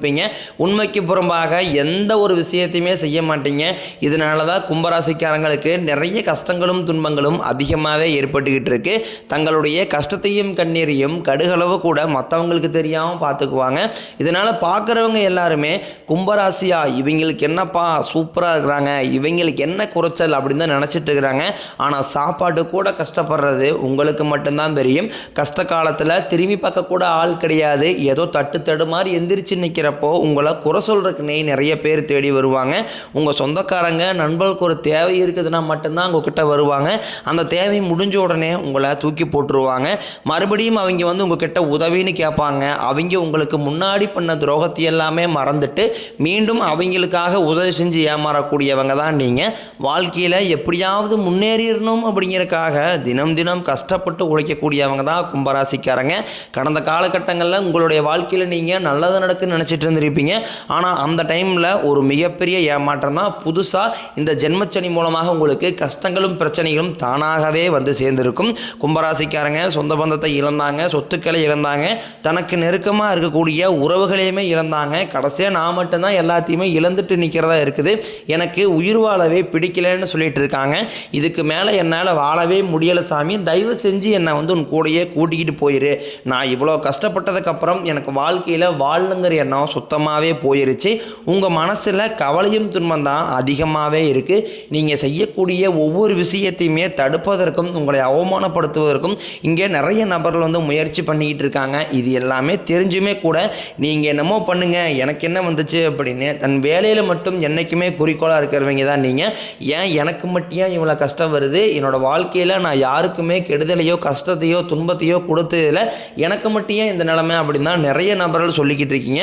இருப்பீங்க உண்மைக்கு புறம்பாக எந்த ஒரு விஷயத்தையுமே செய்ய மாட்டீங்க. இதனால தான் கும்பராசிக்காரங்களுக்கு நிறைய கஷ்டங்களும் துன்பங்களும் அதிகமாகவே ஏற்பட்டுக்கிட்டு இருக்கு. தங்களுடைய கஷ்டத்தையும் கண்ணீரையும் கடுகளவு கூட மற்றவங்களுக்கு தெரியாமல் பார்த்துக்குவாங்க இதனால் பார்க்குறவங்க எல்லாருமே கும்பராசியா இவங்களுக்கு என்னப்பா சூப்பராக இருக்கிறாங்க இவங்களுக்கு என்ன குறைச்சல் அப்படின்னு தான் நினச்சிட்டு இருக்கிறாங்க. ஆனால் சாப்பாடு கூட கஷ்டப்படுறது உங்களுக்கு மட்டும்தான் தெரியும். கஷ்ட காலத்தில் திரும்பி பார்க்க கூட ஆள் கிடையாது. ஏதோ தட்டு தடுமாறி மாதிரி எந்திரிச்சு அப்படிங்கிறப்போ உங்களை குறை சொல்கிறதுக்குனே நிறைய பேர் தேடி வருவாங்க. உங்கள் சொந்தக்காரங்க நண்பர்களுக்கு ஒரு தேவை இருக்குதுன்னா மட்டும்தான் உங்ககிட்ட வருவாங்க. அந்த தேவை முடிஞ்ச உடனே உங்களை தூக்கி போட்டுருவாங்க. மறுபடியும் அவங்க வந்து உங்ககிட்ட உதவின்னு கேட்பாங்க. அவங்க உங்களுக்கு முன்னாடி பண்ண துரோகத்தை எல்லாமே மறந்துட்டு மீண்டும் அவங்களுக்காக உதவி செஞ்சு ஏமாறக்கூடியவங்க தான் நீங்கள் வாழ்க்கையில் எப்படியாவது முன்னேறிடணும் அப்படிங்கிறக்காக தினம் தினம் கஷ்டப்பட்டு உழைக்கக்கூடியவங்க தான் கும்பராசிக்காரங்க. கடந்த காலகட்டங்களில் உங்களுடைய வாழ்க்கையில் நீங்கள் நல்லது நடக்குன்னு நினச்சிட்டு இருந்திருப்பீங்க. ஆனால் அந்த டைமில் ஒரு மிகப்பெரிய ஏமாற்றம் தான் புதுசாக இந்த ஜென்மச்சனி மூலமாக உங்களுக்கு கஷ்டங்களும் பிரச்சனைகளும் தானாகவே வந்து சேர்ந்திருக்கும். கும்பராசிக்காரங்க சொந்த பந்தத்தை இழந்தாங்க சொத்துக்களை இழந்தாங்க தனக்கு நெருக்கமாக இருக்கக்கூடிய உறவுகளையுமே இழந்தாங்க. கடைசியாக நான் மட்டும்தான் எல்லாத்தையுமே இழந்துட்டு நிற்கிறதா இருக்குது. எனக்கு உயிர் வாழவே பிடிக்கலன்னு சொல்லிட்டு இருக்காங்க. இதுக்கு மேலே என்னால் வாழவே முடியலை சாமி. தயவு செஞ்சு என்னை வந்து உன் கூடயே கூட்டிக்கிட்டு போயிரு. நான் இவ்வளோ கஷ்டப்பட்டதுக்கப்புறம் எனக்கு வாழ்க்கையில் வாழணுங்கிற எண்ணம் சுத்தமாகவே போயிருச்சு. உங்கள் மனசில் கவலையும் துன்பம் தான் அதிகமாகவே இருக்குது நீங்கள் செய்யக்கூடிய ஒவ்வொரு விஷயத்தையுமே தடுப்பதற்கும் உங்களை அவமானப்படுத்துவதற்கும் இங்கே நிறைய நபர்கள் வந்து முயற்சி பண்ணிக்கிட்டு இருக்காங்க. இது எல்லாமே தெரிஞ்சுமே கூட நீங்கள் என்னமோ பண்ணுங்கள் எனக்கு என்ன வந்துச்சு அப்படின்னு தன் வேலையில் மட்டும் என்றைக்குமே குறிக்கோளாக இருக்கிறவங்க தான் நீங்கள் ஏன் எனக்கு மட்டும் ஏன் இவ்வளோ கஷ்டம் வருது? என்னோடய வாழ்க்கையில் நான் யாருக்குமே கெடுதலையோ கஷ்டத்தையோ துன்பத்தையோ கொடுத்ததில் எனக்கு மட்டும் ஏன் இந்த நிலைமை அப்படின்னு தான் நிறைய நபர்கள் சொல்லிக்கிட்டு இருக்கீங்க.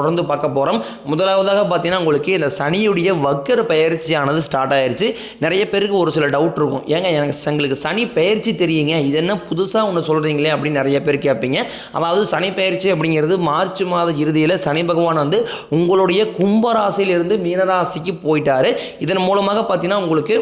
தொடர்ந்து பார்க்க போகிறோம் முதலாவதாக பார்த்தீங்கன்னா உங்களுக்கு இந்த சனியுடைய வக்கர பயிற்சியானது ஸ்டார்ட் ஆயிடுச்சு நிறைய பேருக்கு ஒரு சில டவுட் இருக்கும். ஏங்க எனக்கு எங்களுக்கு சனி பயிற்சி தெரியுங்க. இது என்ன புதுசாக ஒன்று சொல்கிறீங்களே அப்படின்னு நிறைய பேர் கேட்பீங்க. அதாவது சனி பயிற்சி அப்படிங்கிறது மார்ச் மாத இறுதியில் சனி பகவான் வந்து உங்களுடைய கும்பராசியிலிருந்து மீனராசிக்கு போயிட்டாரு. இதன் மூலமாக பார்த்தீங்கன்னா உங்களுக்கு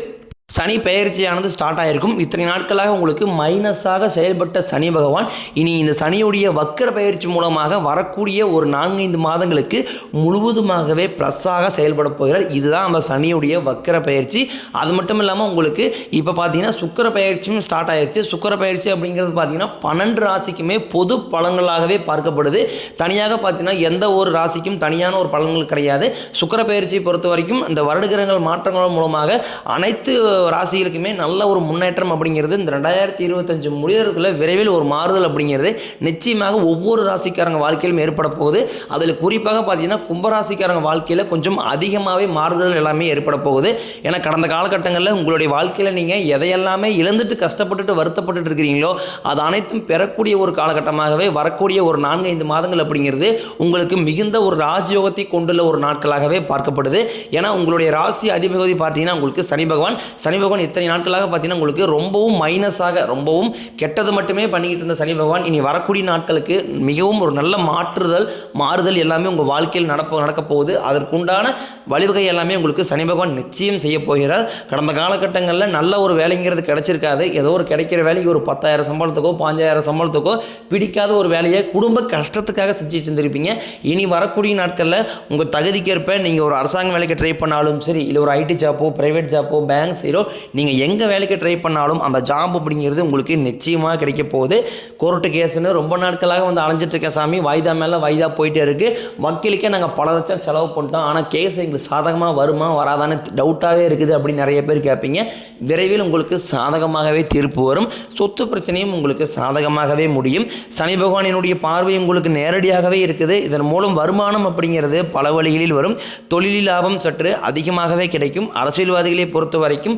சனி பெயர்ச்சியானது ஸ்டார்ட் ஆகிருக்கும் இத்தனை நாட்களாக உங்களுக்கு மைனஸாக செயல்பட்ட சனி பகவான் இனி இந்த சனியுடைய வக்கர பயிற்சி மூலமாக வரக்கூடிய ஒரு நான்கைந்து மாதங்களுக்கு முழுவதுமாகவே ப்ளஸ்ஸாக செயல்பட போகிறார். இதுதான் அந்த சனியுடைய வக்கர பயிற்சி. அது மட்டும் இல்லாமல் உங்களுக்கு இப்போ பார்த்தீங்கன்னா சுக்கர பயிற்சியும் ஸ்டார்ட் ஆயிருச்சு. சுக்கர பயிற்சி அப்படிங்கிறது பார்த்தீங்கன்னா பன்னெண்டு ராசிக்குமே பொது பலன்களாகவே பார்க்கப்படுது. தனியாக பார்த்தீங்கன்னா எந்த ஒரு ராசிக்கும் தனியான ஒரு பலன்கள் கிடையாது. சுக்கர பயிற்சியை பொறுத்த வரைக்கும் இந்த வருடகிரகங்கள் மாற்றங்கள் மூலமாக அனைத்து ராசிகளுக்குமே நல்ல ஒரு முன்னேற்றம் அப்படிங்கிறது இந்த ரெண்டாயிரத்தி இருபத்தஞ்சு முடிவதற்குள்ள விரைவில் ஒரு மாறுதல் அப்படிங்கிறது நிச்சயமாக ஒவ்வொரு ராசிக்காரங்க வாழ்க்கையிலும் ஏற்பட போகுது. அதில் குறிப்பாக பார்த்தீங்கன்னா கும்பராசிக்காரங்க வாழ்க்கையில் கொஞ்சம் அதிகமாகவே மாறுதல் எல்லாமே ஏற்பட போகுது. ஏன்னா கடந்த காலகட்டங்களில் உங்களுடைய வாழ்க்கையில் நீங்கள் எதையெல்லாமே இழந்துட்டு கஷ்டப்பட்டுட்டு வருத்தப்பட்டுட்டு இருக்கிறீங்களோ அது அனைத்தும் பெறக்கூடிய ஒரு காலகட்டமாகவே வரக்கூடிய ஒரு நான்கு ஐந்து மாதங்கள் அப்படிங்கிறது உங்களுக்கு மிகுந்த ஒரு ராஜயோகத்தை கொண்டுள்ள ஒரு நாட்களாகவே பார்க்கப்படுது. ஏன்னா உங்களுடைய ராசி அதிபதி பார்த்தீங்கன்னா உங்களுக்கு சனி பகவான் சனி பகவான் இத்தனை நாட்களாக பார்த்தீங்கன்னா உங்களுக்கு ரொம்பவும் மைனஸாக ரொம்பவும் கெட்டது மட்டுமே பண்ணிக்கிட்டு இருந்த சனி பகவான். இனி வரக்கூடிய நாட்களுக்கு மிகவும் ஒரு நல்ல மாற்றுதல் மாறுதல் எல்லாமே உங்கள் வாழ்க்கையில் நடப்ப நடக்க போகுது அதற்குண்டான வழிவகை எல்லாமே உங்களுக்கு சனி பகவான் நிச்சயம் செய்ய போகிறார். கடந்த காலகட்டங்களில் நல்ல ஒரு வேலைங்கிறது கிடைச்சிருக்காது. ஏதோ ஒரு கிடைக்கிற வேலைக்கு ஒரு பத்தாயிரம் சம்பளத்துக்கோ பாஞ்சாயிரம் சம்பளத்துக்கோ பிடிக்காத ஒரு வேலையை குடும்ப கஷ்டத்துக்காக செஞ்சுட்டு இருந்திருப்பீங்க. இனி வரக்கூடிய நாட்களில் உங்கள் தகுதிக்கேற்ப நீங்கள் ஒரு அரசாங்க வேலைக்கு ட்ரை பண்ணாலும் சரி இல்லை ஒரு ஐடி ஜாப்போ ப்ரைவேட் ஜாப்போ பேங்க் சீரோ அப்படிங்கிறீங்களோ நீங்கள் எங்கே வேலைக்கு ட்ரை பண்ணாலும் அந்த ஜாப் அப்படிங்கிறது உங்களுக்கு நிச்சயமாக கிடைக்க போகுது. கோர்ட்டு கேஸுன்னு ரொம்ப நாட்களாக வந்து அலைஞ்சிட்டு இருக்க சாமி. வாய்தா மேலே வாய்தா போயிட்டே இருக்குது வக்கீலுக்கே நாங்கள் பல லட்சம் செலவு பண்ணிட்டோம். ஆனால் கேஸ் எங்களுக்கு சாதகமாக வருமா வராதான்னு டவுட்டாகவே இருக்குது அப்படின்னு நிறைய பேர் கேட்பீங்க. விரைவில் உங்களுக்கு சாதகமாகவே தீர்ப்பு வரும். சொத்து பிரச்சனையும் உங்களுக்கு சாதகமாகவே முடியும். சனி பகவானினுடைய பார்வை உங்களுக்கு நேரடியாகவே இருக்குது. இதன் மூலம் வருமானம் அப்படிங்கிறது பல வழிகளில் வரும். தொழிலில் லாபம் சற்று அதிகமாகவே கிடைக்கும். அரசியல்வாதிகளை பொறுத்த வரைக்கும்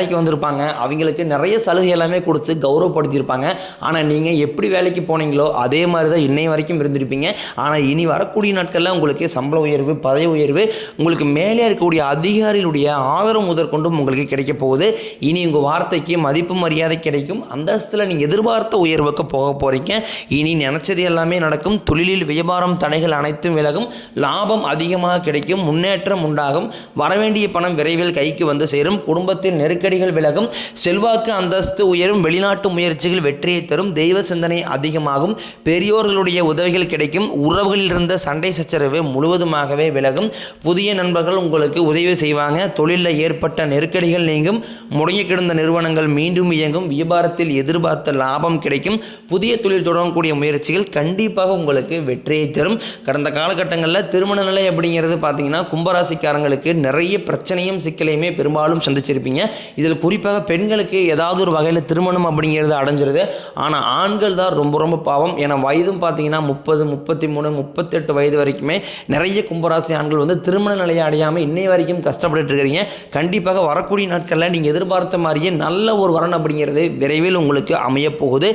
வேலைக்கு வந்திருப்பாங்க. அவங்களுக்கு நிறைய சலுகை எல்லாமே கொடுத்து கௌரவப்படுத்தியிருப்பாங்க. ஆனால் நீங்கள் எப்படி வேலைக்கு போனீங்களோ அதே மாதிரி தான் இன்னை வரைக்கும் இருந்திருப்பீங்க. ஆனால் இனி வரக்கூடிய நாட்களில் உங்களுக்கு சம்பள உயர்வு பதவி உயர்வு உங்களுக்கு மேலே இருக்கக்கூடிய அதிகாரிகளுடைய ஆதரவு முதற்கொண்டும் உங்களுக்கு கிடைக்க போகுது. இனி உங்கள் வார்த்தைக்கு மதிப்பு மரியாதை கிடைக்கும். அந்தஸ்தில் நீங்கள் எதிர்பார்த்த உயர்வுக்கு போக போகிறீங்க இனி நினச்சது எல்லாமே நடக்கும். தொழிலில் வியாபாரம் தடைகள் அனைத்தும் விலகும். லாபம் அதிகமாக கிடைக்கும். முன்னேற்றம் உண்டாகும். வரவேண்டிய பணம் விரைவில் கைக்கு வந்து சேரும். குடும்பத்தில் நெருக்க நெருக்கடிகள் விலகும் செல்வாக்கு அந்தஸ்து உயரும் வெளிநாட்டு முயற்சிகள் வெற்றியை தரும் தெய்வ சிந்தனை அதிகமாகும் பெரியோர்களுடைய உதவிகள் கிடைக்கும் உறவுகளில் இருந்த சண்டை சச்சரவு முழுவதுமாகவே விலகும். புதிய நண்பர்கள் உங்களுக்கு உதவி செய்வாங்க. தொழிலில் ஏற்பட்ட நெருக்கடிகள் நீங்கும். முடங்கி கிடந்த நிறுவனங்கள் மீண்டும் இயங்கும். வியாபாரத்தில் எதிர்பார்த்த லாபம் கிடைக்கும். புதிய தொழில் தொடங்கக்கூடிய முயற்சிகள் கண்டிப்பாக உங்களுக்கு வெற்றியை தரும். கடந்த காலகட்டங்களில் திருமண நிலை அப்படிங்கிறது பார்த்தீங்கன்னா கும்பராசிக்காரங்களுக்கு நிறைய பிரச்சனையும் சிக்கலையுமே பெரும்பாலும் சந்திச்சிருப்பீங்க. இதில் குறிப்பாக பெண்களுக்கு ஏதாவது ஒரு வகையில் திருமணம் அப்படிங்கிறது அடைஞ்சிருது. ஆனால் ஆண்கள் தான் ரொம்ப ரொம்ப பாவம். ஏன்னா வயதும் பார்த்தீங்கன்னா முப்பது முப்பத்தி மூணு முப்பத்தெட்டு வயது வரைக்குமே நிறைய கும்பராசி ஆண்கள் வந்து திருமண நிலையை அடையாமல் இன்னை வரைக்கும் கஷ்டப்பட்டுட்டு இருக்கிறீங்க. கண்டிப்பாக வரக்கூடிய நாட்களில் நீங்கள் எதிர்பார்த்த மாதிரியே நல்ல ஒரு வரன் அப்படிங்கிறது விரைவில் உங்களுக்கு அமையப்போகுது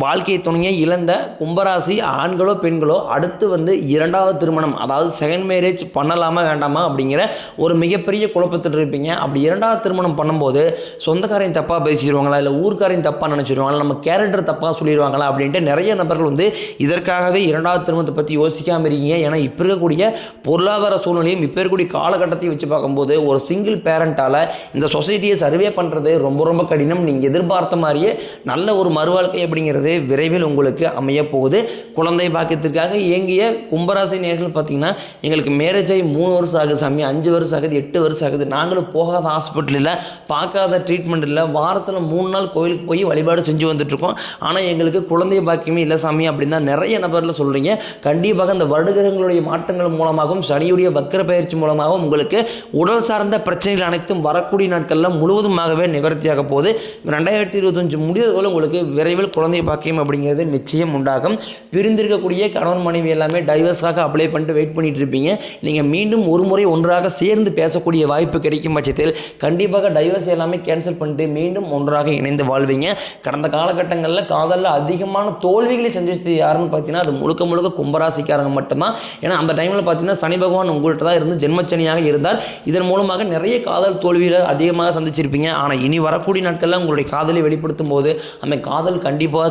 வாழ்க்கை துணையை இழந்த கும்பராசி ஆண்களோ பெண்களோ அடுத்து வந்து இரண்டாவது திருமணம் அதாவது செகண்ட் மேரேஜ் பண்ணலாமா வேண்டாமா அப்படிங்கிற ஒரு மிகப்பெரிய குழப்பத்தில் இருப்பீங்க. அப்படி இரண்டாவது திருமணம் பண்ணும்போது சொந்தக்காரையும் தப்பாக பேசிடுவாங்களா இல்லை ஊர்க்காரையும் தப்பாக நினச்சிடுவாங்களா நம்ம கேரக்டர் தப்பாக சொல்லிடுவாங்களா அப்படின்ட்டு நிறைய நபர்கள் வந்து இதற்காகவே இரண்டாவது திருமணத்தை பற்றி யோசிக்காமல் இருக்கீங்க. ஏன்னா இப்போ இருக்கக்கூடிய பொருளாதார சூழ்நிலையும் இப்போ இருக்கக்கூடிய காலகட்டத்தையும் வச்சு பார்க்கும்போது ஒரு சிங்கிள் பேரண்ட்டால் இந்த சொசைட்டியை சர்வே பண்ணுறது ரொம்ப ரொம்ப கடினம். நீங்கள் எதிர்பார்த்த மாதிரியே நல்ல ஒரு மறுவாழ்க்கை அப்படிங்கிறது விரைவில் உங்களுக்கு அமையப்போகுது குழந்தை பாக்கியத்திற்காக இயங்கிய கும்பராசி நேர்கள் பார்த்தீங்கன்னா எங்களுக்கு மேரேஜ் ஆகி மூணு வருஷம் ஆகுது சாமி அஞ்சு வருஷம் ஆகுது எட்டு வருஷம் ஆகுது. நாங்களும் போகாத ஹாஸ்பிட்டல் இல்லை பார்க்காத ட்ரீட்மெண்ட் இல்லை வாரத்தில் மூணு நாள் கோயிலுக்கு போய் வழிபாடு செஞ்சு வந்துட்டுருக்கோம். ஆனால் எங்களுக்கு குழந்தை பாக்கியமே இல்லை சாமி அப்படின்னு தான் நிறைய நபரில் சொல்கிறீங்க கண்டிப்பாக இந்த வருடகிரகங்களுடைய மாற்றங்கள் மூலமாகவும் சனியுடைய வக்கர பயிற்சி மூலமாகவும் உங்களுக்கு உடல் சார்ந்த பிரச்சனைகள் அனைத்தும் வரக்கூடிய நாட்களில் முழுவதுமாகவே நிவர்த்தியாக போகுது. ரெண்டாயிரத்தி இருபத்தஞ்சு முடிவதுபோல் உங்களுக்கு விரைவில் குழந்தை பாக்கியம் அப்படிங்கிறது நிச்சயம் உண்டாகும். பிரிந்திருக்கக்கூடிய கணவன் மனைவி எல்லாமே டைவர்ஸாக அப்ளை பண்ணிட்டு வெயிட் பண்ணிட்டு இருப்பீங்க. நீங்கள் மீண்டும் ஒரு முறை ஒன்றாக சேர்ந்து பேசக்கூடிய வாய்ப்பு கிடைக்கும் பட்சத்தில் கண்டிப்பாக டைவர்ஸ் எல்லாமே கேன்சல் பண்ணிட்டு மீண்டும் ஒன்றாக இணைந்து வாழ்வீங்க. கடந்த காலகட்டங்களில் காதலில் அதிகமான தோல்விகளை சந்திச்சது யாருன்னு பார்த்தீங்கன்னா அது முழுக்க முழுக்க கும்பராசிக்காரங்க மட்டும்தான். ஏன்னா அந்த டைமில் பார்த்தீங்கன்னா சனி பகவான் உங்கள்கிட்ட தான் இருந்து ஜென்மச்சனியாக இருந்தார். இதன் மூலமாக நிறைய காதல் தோல்வியில் அதிகமாக சந்திச்சிருப்பீங்க. ஆனால் இனி வரக்கூடிய நாட்களில் உங்களுடைய காதலை வெளிப்படுத்தும் போது அந்த காதல் கண்டிப்பாக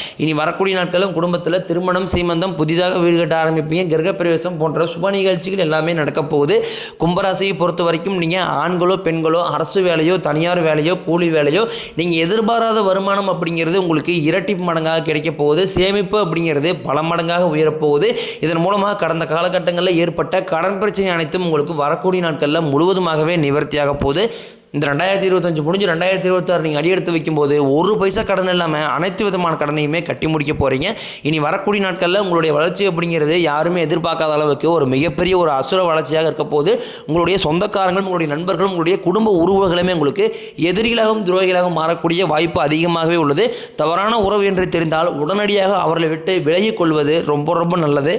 இனி வரக்கூடிய நாட்களும் குடும்பத்தில் திருமணம் சீமந்தம் புதிதாக வீடு கட்ட ஆரம்பிப்பீங்க. கிரகப்பிரவேசம் போன்ற சுப நிகழ்ச்சிகள் எல்லாமே நடக்க போகுது. கும்பராசியை பொறுத்த வரைக்கும் நீங்கள் ஆண்களோ பெண்களோ அரசு வேலையோ தனியார் வேலையோ கூலி வேலையோ நீங்கள் எதிர்பாராத வருமானம் அப்படிங்கிறது உங்களுக்கு இரட்டி மடங்காக கிடைக்க போகுது. சேமிப்பு அப்படிங்கிறது பல மடங்காக உயரப்போகுது இதன் மூலமாக கடந்த காலகட்டங்களில் ஏற்பட்ட கடன் பிரச்சனை அனைத்தும் உங்களுக்கு வரக்கூடிய நாட்களில் முழுவதுமாகவே நிவர்த்தியாக போகுது. இந்த ரெண்டாயிரத்தி இருபத்தஞ்சு முடிஞ்சு ரெண்டாயிரத்தி இருபத்தாறு நீங்கள் அடியெடுத்து வைக்கும்போது ஒரு பைசா கடன் இல்லாமல் அனைத்து விதமான கடனையுமே கட்டி முடிக்க போகிறீங்க இனி வரக்கூடிய நாட்களில் உங்களுடைய வளர்ச்சி அப்படிங்கிறது யாருமே எதிர்பார்க்காத அளவுக்கு ஒரு மிகப்பெரிய ஒரு அசுர வளர்ச்சியாக இருக்க போது உங்களுடைய சொந்தக்காரங்களும் உங்களுடைய நண்பர்களும் உங்களுடைய குடும்ப உறவுகளுமே உங்களுக்கு எதிரிகளாகவும் துரோகிகளாகவும் மாறக்கூடிய வாய்ப்பு அதிகமாகவே உள்ளது. தவறான உறவு என்று தெரிந்தால் உடனடியாக அவர்களை விட்டு விலகிக் கொள்வது ரொம்ப ரொம்ப நல்லது.